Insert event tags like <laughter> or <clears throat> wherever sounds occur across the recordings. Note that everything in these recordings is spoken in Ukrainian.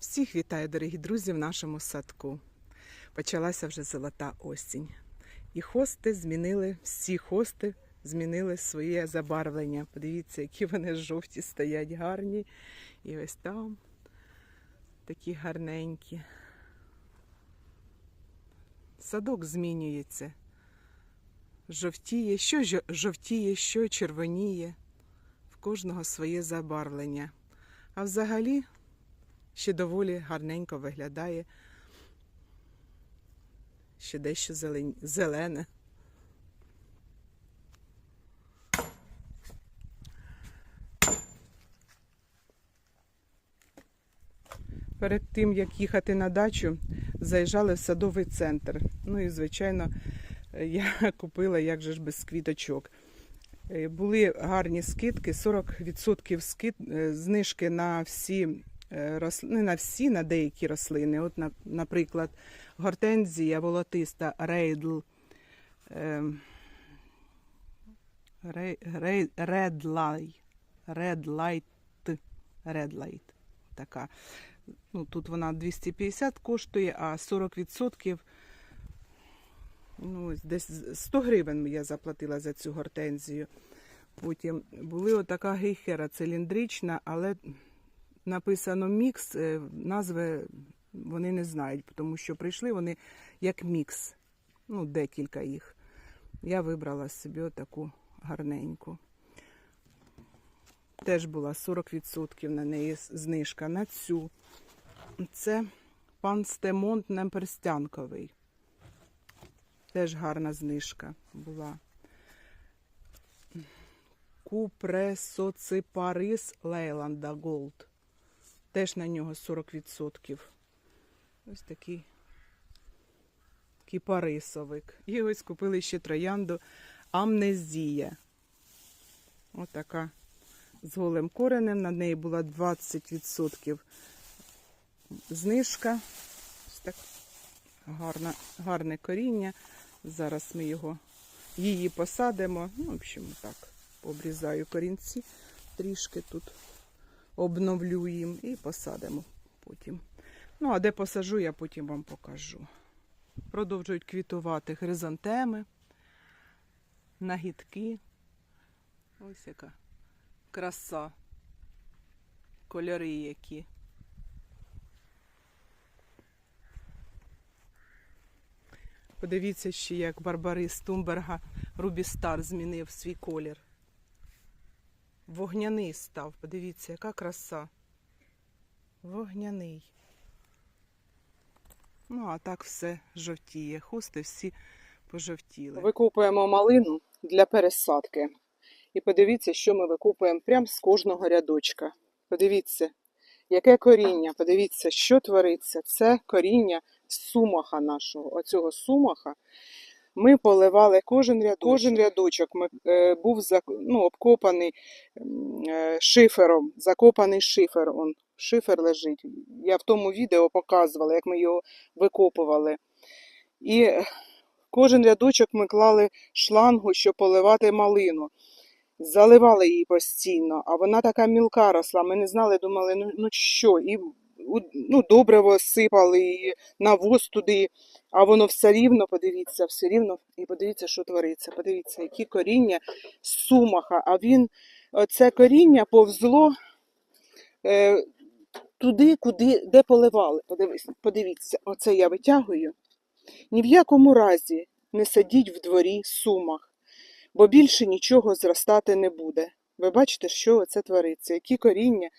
Всіх вітаю, дорогі друзі, в нашому садку. Почалася вже золота осінь. І хости змінили, всі хости змінили своє забарвлення. Подивіться, які вони жовті стоять гарні. І ось там такі гарненькі. Садок змінюється. Жовтіє, що жовтіє, що червоніє. В кожного своє забарвлення. А взагалі ще доволі гарненько виглядає. Ще дещо зелене. Перед тим, як їхати на дачу, заїжджали в садовий центр. Ну і, звичайно, я <laughs> купила як же ж без квіточок. Е, Були гарні скидки, 40% скид... е, знижки на всі е, рослини, не на всі, на деякі рослини. От, наприклад, гортензія волотиста рейдл. ем, Light. Red Light. Така. Ну, тут вона 250 коштує, а 40% ну, десь 100 гривень я заплатила за цю гортензію. Потім були отака гейхера циліндрична, але написано мікс, е, назви вони не знають, тому що прийшли вони як мікс. Ну, декілька їх. Я вибрала собі отаку гарненьку. Теж була 40% на неї знижка. На цю. Це пан Стемонт Немперстянковий. Теж гарна знижка була. Купресоципарис Лейланда Голд. Теж на нього 40%. Ось такий кіпарисовик. І ось купили ще троянду Амнезія. Отака з голим коренем. На неї була 20% знижка. Ось так гарна, гарне коріння. Зараз ми його її посадимо. Ну, в общем, так, обрізаю корінці, трішки тут обновлю їм і посадимо потім. Ну, а де посажу, я потім вам покажу. Продовжують квітувати хризантеми, нагідки. Ось яка краса. Кольори які. Подивіться ще, як Барбарис Тумберга Рубістар змінив свій колір. Вогняний став. Подивіться, яка краса. Вогняний. Ну, а так все жовтіє. Хусти всі пожовтіли. Викопуємо малину для пересадки. І подивіться, що ми викопуємо прямо з кожного рядочка. Подивіться, яке коріння. Подивіться, що твориться. Це коріння сумаха нашого. Оцього сумаха. Ми поливали кожен рядочок. Кожен рядочок ми, е, був зак- ну, обкопаний е, шифером, закопаний шифер. Он, шифер лежить. Я в тому відео показувала, як ми його викопували. І кожен рядочок ми клали шлангу, щоб поливати малину. Заливали її постійно, а вона така мілка росла. Ми не знали, думали, ну, ну що, і ну, добриво сипали, навоз туди, а воно все рівно, подивіться, все рівно. І подивіться, що твориться. Подивіться, які коріння сумаха. А він, це коріння повзло е, туди, куди, де поливали. Подивись, подивіться, оце я витягую. Ні в якому разі не садіть в дворі сумах, бо більше нічого зростати не буде. Ви бачите, що це твориться, які коріння.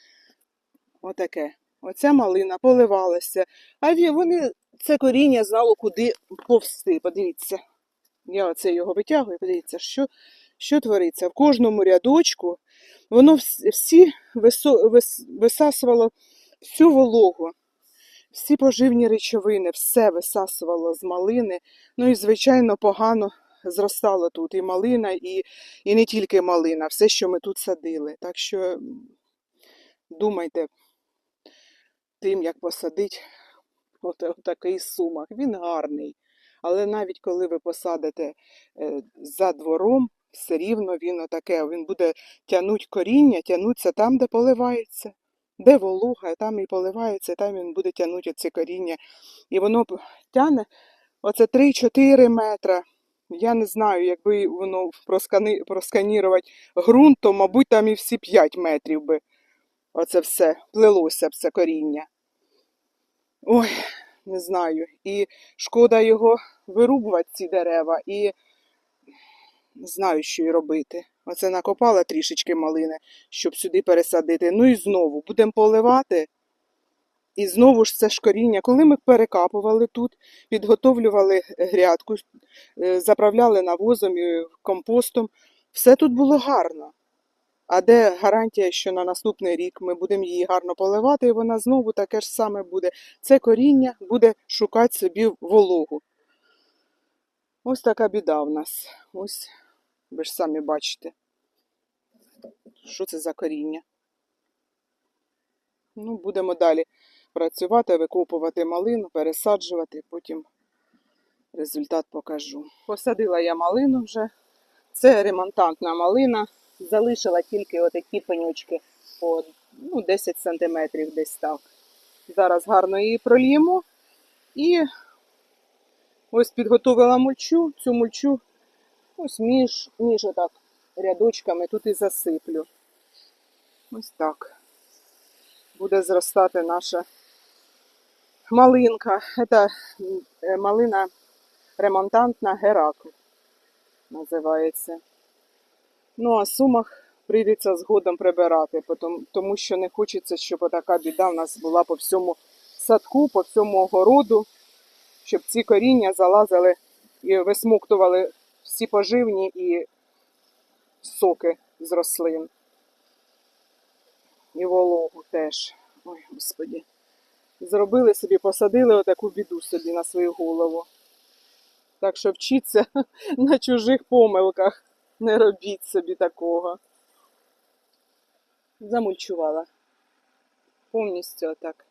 Отаке. Оця малина поливалася. А вони це коріння знало, куди повсти. Подивіться. Я оце його витягую, подивіться, що, що твориться. В кожному рядочку воно всі висасувало всю вологу, всі поживні речовини, все висасувало з малини. Ну і, звичайно, погано зростало тут і малина, і, і не тільки малина, все, що ми тут садили. Так що думайте тим, як посадить <laughs> от, такий сумах. Він гарний. Але навіть коли ви посадите е, за двором, все рівно він отаке, він буде тягнути коріння, тягнутися там, де поливається. де волуга, там і поливається, там він буде тягнути це коріння. І воно тягне оце 3-4 метра. Я не знаю, якби воно просканірувати ґрунт, то, мабуть, там і всі 5 метрів би оце все плелося б це коріння. Ой, не знаю. І шкода його вирубувати, ці дерева, і не знаю, що й робити. Оце накопала трішечки малини, щоб сюди пересадити. Ну і знову будемо поливати. І знову ж це ж коріння. Коли ми перекапували тут, підготовлювали грядку, е, заправляли навозом і компостом, все тут було гарно. А де гарантія, що на наступний рік ми будемо її гарно поливати, і вона знову таке ж саме буде. Це коріння буде шукати собі вологу. Ось така біда в нас. Ось ви ж самі бачите. Що це за коріння? Ну, будемо далі працювати, викопувати малину, пересаджувати, потім результат покажу. Посадила я малину вже. Це ремонтантна малина. Залишила тільки отакі пенючки по ну, 10 сантиметрів десь так. Зараз гарно її прольємо. І ось підготувала мульчу. Цю мульчу ось між, між отак рядочками тут і засиплю. Ось так. Буде зростати наша малинка. Це е, малина ремонтантна Геракл називається. Ну, а сумах прийдеться згодом прибирати, тому що не хочеться, щоб така біда в нас була по всьому садку, по всьому огороду, щоб ці коріння залазили і висмоктували всі поживні і соки з рослин. І вологу теж. Ой, господі. Зробили собі, посадили отаку біду собі на свою голову. Так що вчіться <laughs> на чужих помилках. Не робіть собі такого. Замульчувала. Повністю отак.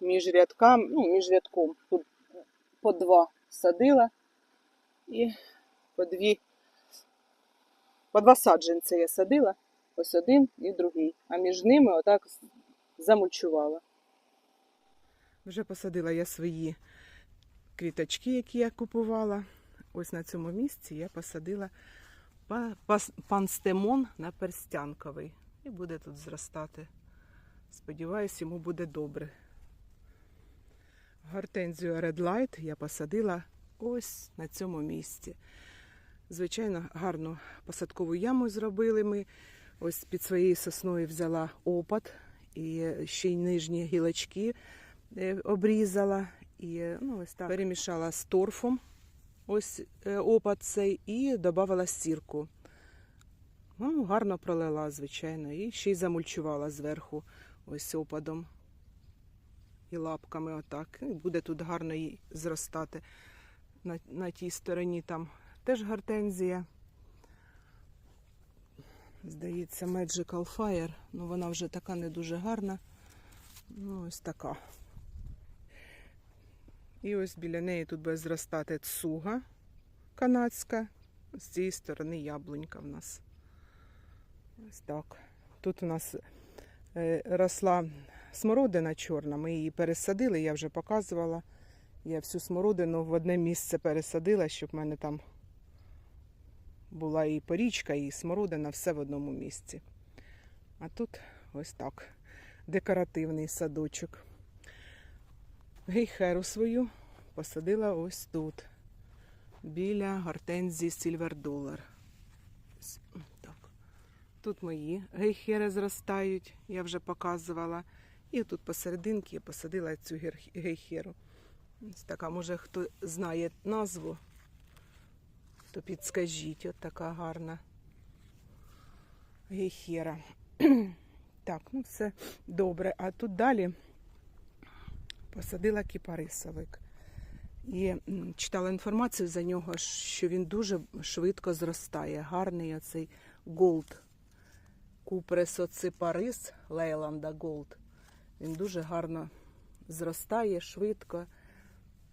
Між рядками, ну, між рядком. Тут по два садила і по дві. По два саджанці я садила. Ось один і другий. А між ними отак замульчувала. Вже посадила я свої квіточки, які я купувала. Ось на цьому місці я посадила панстемон на перстянковий. І буде тут зростати. Сподіваюсь, йому буде добре. Гортензію Red Light я посадила ось на цьому місці. Звичайно, гарну посадкову яму зробили ми. Ось під своєю сосною взяла опад і ще й нижні гілочки е, обрізала. І ну, ось так перемішала з торфом ось е, опад цей і додавала сірку. Ну, гарно пролила, звичайно, і ще й замульчувала зверху ось опадом і лапками отак. І буде тут гарно їй зростати. На, на тій стороні там теж гортензія. Здається, Magical Fire. Ну, вона вже така не дуже гарна. Ну, ось така. І ось біля неї тут буде зростати цуга канадська. З цієї сторони яблунька в нас. Ось так. Тут у нас е, росла смородина чорна. Ми її пересадили, я вже показувала. Я всю смородину в одне місце пересадила, щоб в мене там була і порічка, і смородина, все в одному місці. А тут ось так. Декоративний садочок. Гейхеру свою посадила ось тут, біля гортензії Silver Dollar. Тут мої гейхери зростають, я вже показувала. І тут посерединки я посадила цю гейхеру. Ось така, може хто знає назву, то підскажіть, от така гарна гейхера. <clears throat> так, ну все добре. А тут далі посадила кіпарисовик. І читала інформацію за нього, що він дуже швидко зростає. Гарний оцей голд. Купресоципарис Лейланда Голд. Він дуже гарно зростає швидко.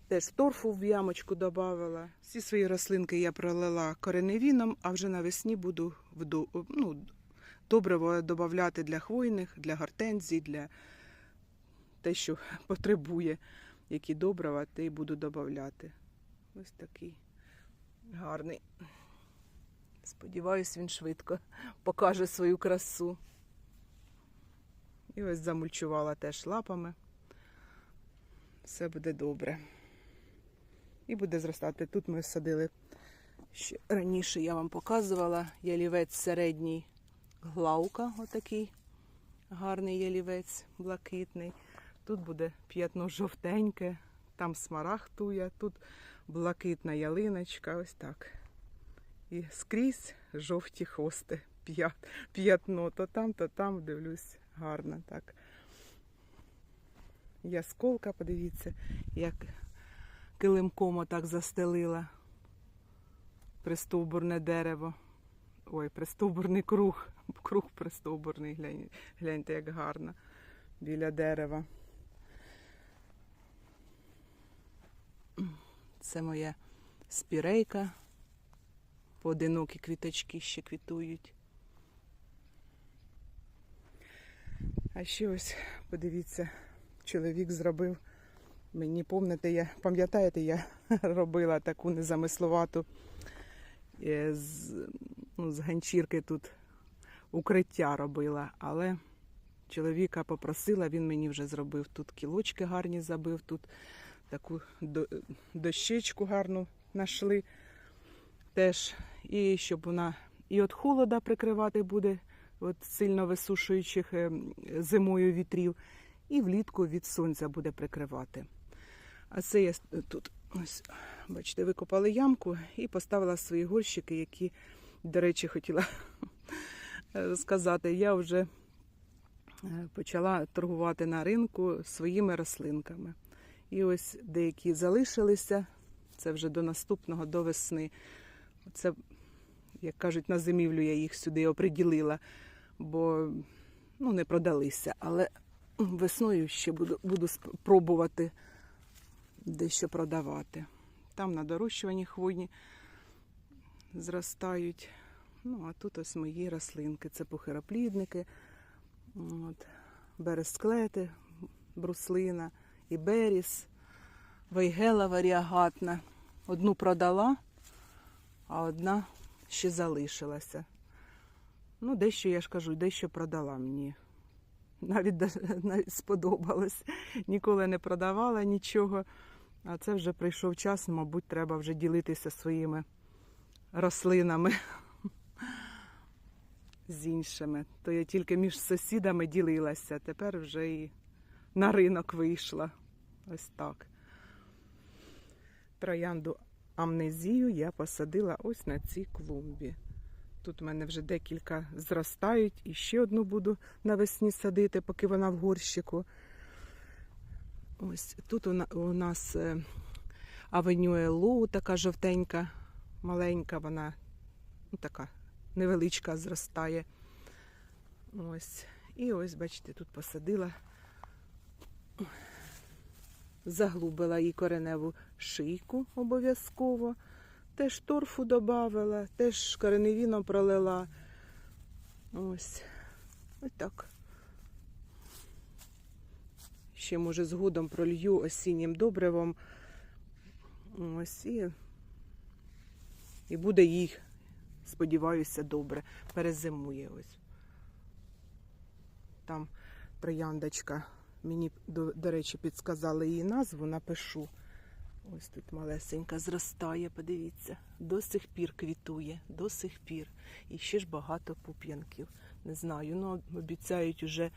Теж торфу в ямочку додавала. Всі свої рослинки я пролила кореневіном, а вже навесні буду ну, добриво додати для хвойних, для гортензій, для те, що потребує, які добрива, те й буду додати. Ось такий гарний. Сподіваюсь, він швидко покаже свою красу. І ось замульчувала теж лапами. Все буде добре. І буде зростати. Тут ми садили ще раніше, я вам показувала ялівець середній глаука, отакий гарний ялівець, блакитний. Тут буде п'ятно жовтеньке, там смарахтує, тут блакитна ялиночка, ось так. І скрізь жовті хости, п'ятно, то там, то там, дивлюсь, гарно так. Ясколка, подивіться, як килимком отак застелила пристовбурне дерево. Ой, пристовбурний круг. <laughs> Круг пристовбурний, глянь, гляньте, як гарно біля дерева. Це моя спірейка. Поодинокі квіточки ще квітують. А ще ось, подивіться, чоловік зробив. Мені помните, я пам'ятаєте, я <laughs> робила таку незамисловату е, з, ну, з ганчірки тут укриття робила, але чоловіка попросила, він мені вже зробив тут кілочки гарні забив, тут таку дощечку гарну нашли теж. І щоб вона і від холода прикривати буде, від сильно висушуючих е, зимою вітрів, і влітку від сонця буде прикривати. А це я тут, ось, бачите, викопали ямку і поставила свої горщики, які, до речі, хотіла <laughs> сказати. Я вже е, почала торгувати на ринку своїми рослинками. І ось деякі залишилися. Це вже до наступного, до весни. Це, як кажуть, на зимівлю я їх сюди оприділила, бо ну, не продалися. Але весною ще буду, буду спробувати дещо продавати. Там на дорощуванні хвойні зростають. Ну, а тут ось мої рослинки. Це пухироплідники, от, бересклети, бруслина, іберіс, вейгела варіагатна. Одну продала, а одна ще залишилася. Ну, дещо, я ж кажу, дещо продала мені. Навіть, <laughs> навіть сподобалось. Ніколи не продавала нічого. А це вже прийшов час, мабуть, треба вже ділитися своїми рослинами <laughs> з іншими. То я тільки між сусідами ділилася, тепер вже і на ринок вийшла. Ось так. Троянду амнезію я посадила ось на цій клумбі. Тут в мене вже декілька зростають, і ще одну буду навесні садити, поки вона в горщику. Ось тут у нас е, авеню Елоу, така жовтенька, маленька, вона ну, така невеличка зростає. Ось. І ось, бачите, тут посадила, заглубила їй кореневу шийку обов'язково. Теж торфу додавала, теж кореневіном пролила. Ось. Ось так. Ще, може, згодом пролью осіннім добривом. Ось і, і буде їй, сподіваюся, добре. Перезимує ось. Там трояндочка. Мені, до, до речі, підсказали її назву, напишу. Ось тут малесенька зростає, подивіться. До сих пір квітує, до сих пір. І ще ж багато пуп'янків. Не знаю, ну обіцяють уже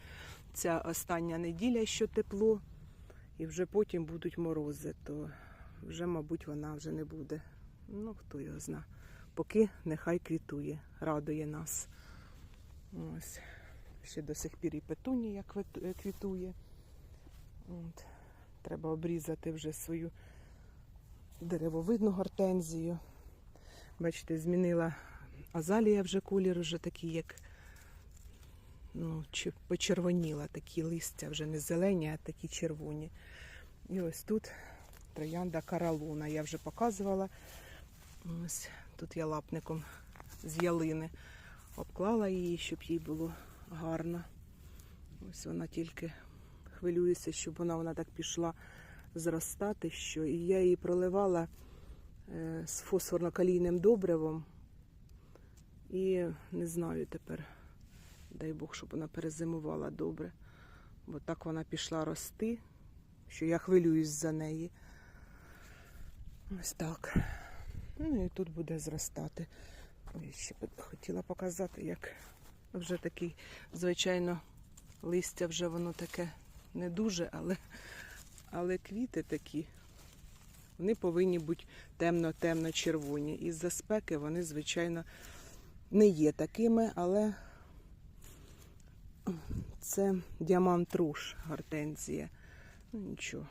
ця остання неділя, що тепло, і вже потім будуть морози, то вже, мабуть, вона вже не буде. Ну, хто його зна. Поки нехай квітує, радує нас. Ось. Ще до сих пір і петунія квітує. От. Треба обрізати вже свою деревовидну гортензію. Бачите, змінила азалія вже колір, вже такий, як ну, чи почервоніла, такі листя вже не зелені, а такі червоні. І ось тут троянда каралуна. Я вже показувала. Ось тут я лапником з ялини обклала її, щоб їй було гарно. Ось вона тільки хвилюється, щоб вона, вона так пішла зростати, що і я її проливала е, з фосфорно-калійним добривом. І не знаю тепер, дай Бог, щоб вона перезимувала добре. Бо так вона пішла рости, що я хвилююсь за неї. Ось так. Ну і тут буде зростати. Ой, ще хотіла показати, як вже такий, звичайно, листя вже воно таке не дуже, але, але квіти такі. Вони повинні бути темно-темно-червоні. Із-за спеки вони, звичайно, не є такими, але це діамант руш гортензія. Ну нічого,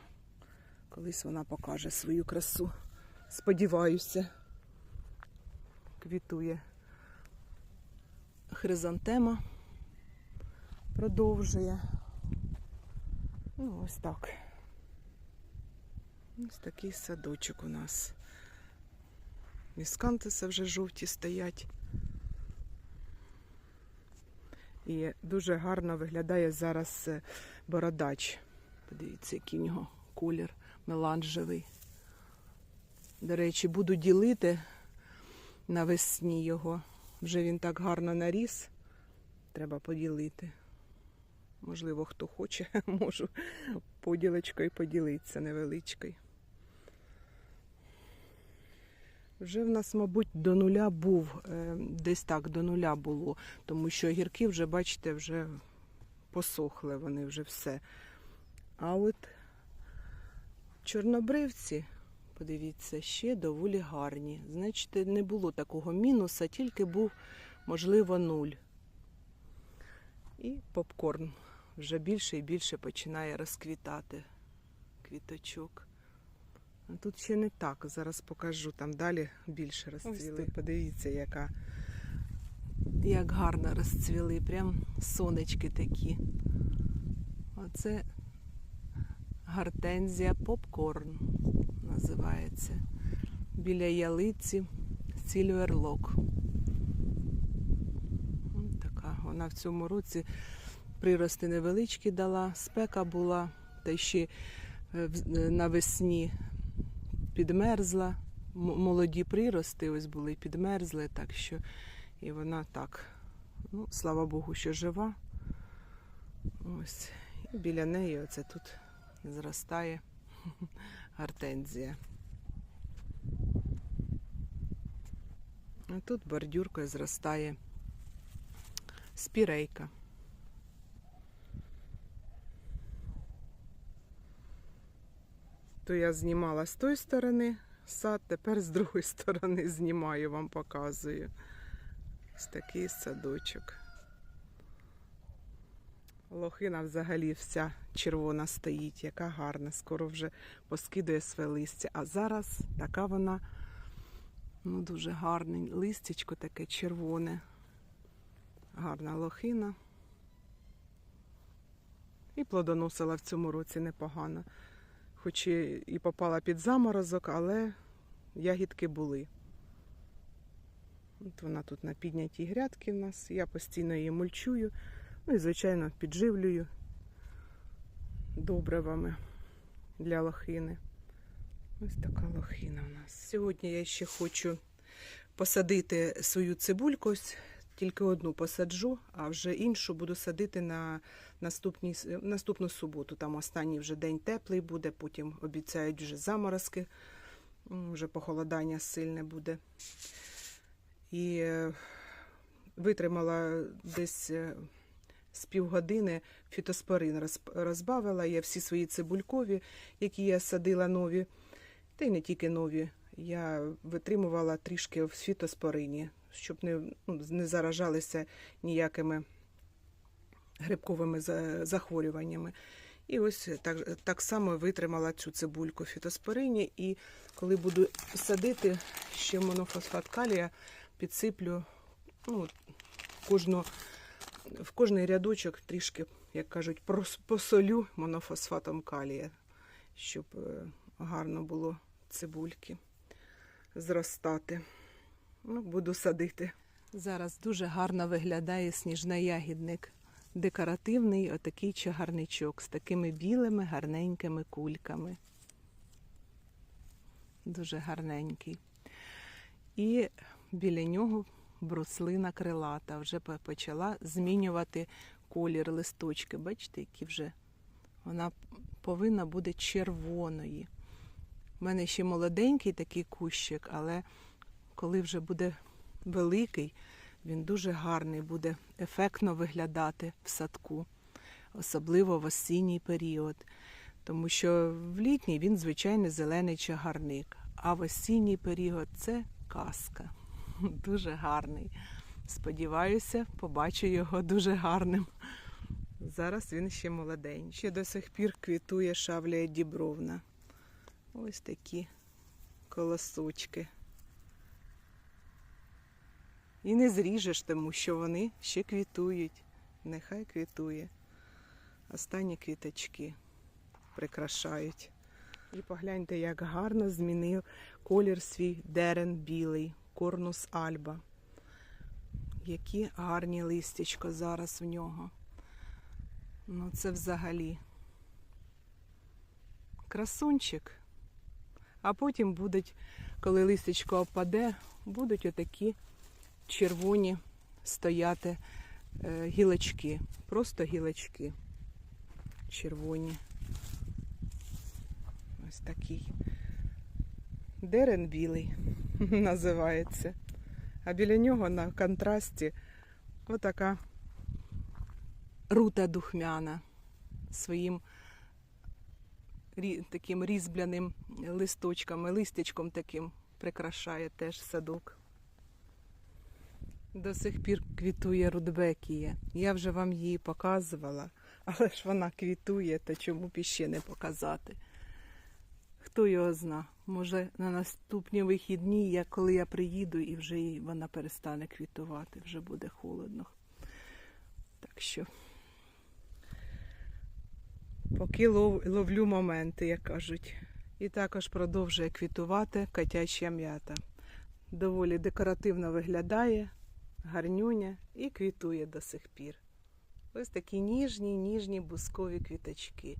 колись вона покаже свою красу. Сподіваюся, квітує хризантема, продовжує. Ну, ось так. Ось такий садочок у нас. Міскантиси вже жовті стоять. І дуже гарно виглядає зараз е, бородач. Подивіться, який в нього колір меланжевий. До речі, буду ділити навесні його. Вже він так гарно наріс. Треба поділити. Можливо, хто хоче, <laughs> можу поділочкою поділитися невеличкою. Вже в нас, мабуть, до нуля був, е, десь так до нуля було, тому що огірки вже, бачите, вже посохли вони вже все. А от чорнобривці, подивіться, ще доволі гарні. Значить, не було такого мінуса, тільки був, можливо, нуль. І попкорн вже більше і більше починає розквітати квіточок. Тут ще не так. Зараз покажу, там далі більше розцвіли. Подивіться, яка як гарно розцвіли. Прям сонечки такі. Оце гортензія попкорн називається. Біля ялиці Сільверлок. Ось така. Вона в цьому році прирости невеличкі дала, спека була, та ще е, е, навесні підмерзла. Молоді прирости ось були, підмерзли, так що і вона так, ну, слава Богу, що жива. Ось. І біля неї оце тут зростає <laughs> гортензія. А тут бордюркою зростає спірейка. То я знімала з тої сторони сад, тепер з другої сторони знімаю, вам показую. Ось такий садочок. Лохина взагалі вся червона стоїть, яка гарна, скоро вже поскидує своє листя. А зараз така вона ну, дуже гарна. Листячко таке червоне. Гарна лохина. І плодоносила в цьому році непогано. Хоч і попала під заморозок, але ягідки були. От вона тут на піднятій грядки в нас. Я постійно її мульчую. Ну і, звичайно, підживлюю добривами для лохини. Ось така лохина у нас. Сьогодні я ще хочу посадити свою цибульку. Ось Тільки одну посаджу, а вже іншу буду садити на наступній, с- наступну суботу. Там останній вже день теплий буде, потім обіцяють вже заморозки, вже похолодання сильне буде. І е, витримала десь е, з півгодини фітоспорин розбавила. Я всі свої цибулькові, які я садила нові, та й не тільки нові. Я витримувала трішки в фітоспорині, щоб не, ну, не заражалися ніякими грибковими захворюваннями. І ось так, так само витримала цю цибульку фітоспорині. І коли буду садити ще монофосфат калія, підсиплю ну, кожну, в кожний рядочок трішки, як кажуть, посолю монофосфатом калія, щоб е, гарно було цибульки зростати. Ну, буду садити. Зараз дуже гарно виглядає сніжноягідник. Декоративний отакий чагарничок з такими білими гарненькими кульками. Дуже гарненький. І біля нього бруслина крилата вже почала змінювати колір листочки. Бачите, які вже вона повинна бути червоної. У мене ще молоденький такий кущик, але коли вже буде великий, він дуже гарний, буде ефектно виглядати в садку, особливо в осінній період. Тому що в літній він звичайний зелений чагарник, а в осінній період це казка. <laughs> Дуже гарний. Сподіваюся, побачу його дуже гарним. Зараз він ще молоденький. Ще до сих пір квітує шавлія дібровна. Ось такі колосочки. І не зріжеш, тому що вони ще квітують. Нехай квітує. Останні квіточки прикрашають. І погляньте, як гарно змінив колір свій дерен білий, корнус альба. Які гарні листячко зараз в нього. Ну, це взагалі красунчик. А потім будуть, коли листячко опаде, будуть отакі червоні стояти е, гілочки. Просто гілочки червоні. Ось такий. Дерен білий <laughs> називається. А біля нього на контрасті отака рута духмяна своїм таким різьбляним листочками, листячком таким прикрашає теж садок. До сих пір квітує рудбекія. Я вже вам її показувала, але ж вона квітує, то чому б іще не показати? Хто його зна? Може на наступні вихідні, я, коли я приїду, і вже їй вона перестане квітувати, вже буде холодно. Так що поки лов, ловлю моменти, як кажуть. І також продовжує квітувати котяча м'ята. Доволі декоративно виглядає, гарнюня і квітує до сих пір. Ось такі ніжні, ніжні бускові квіточки.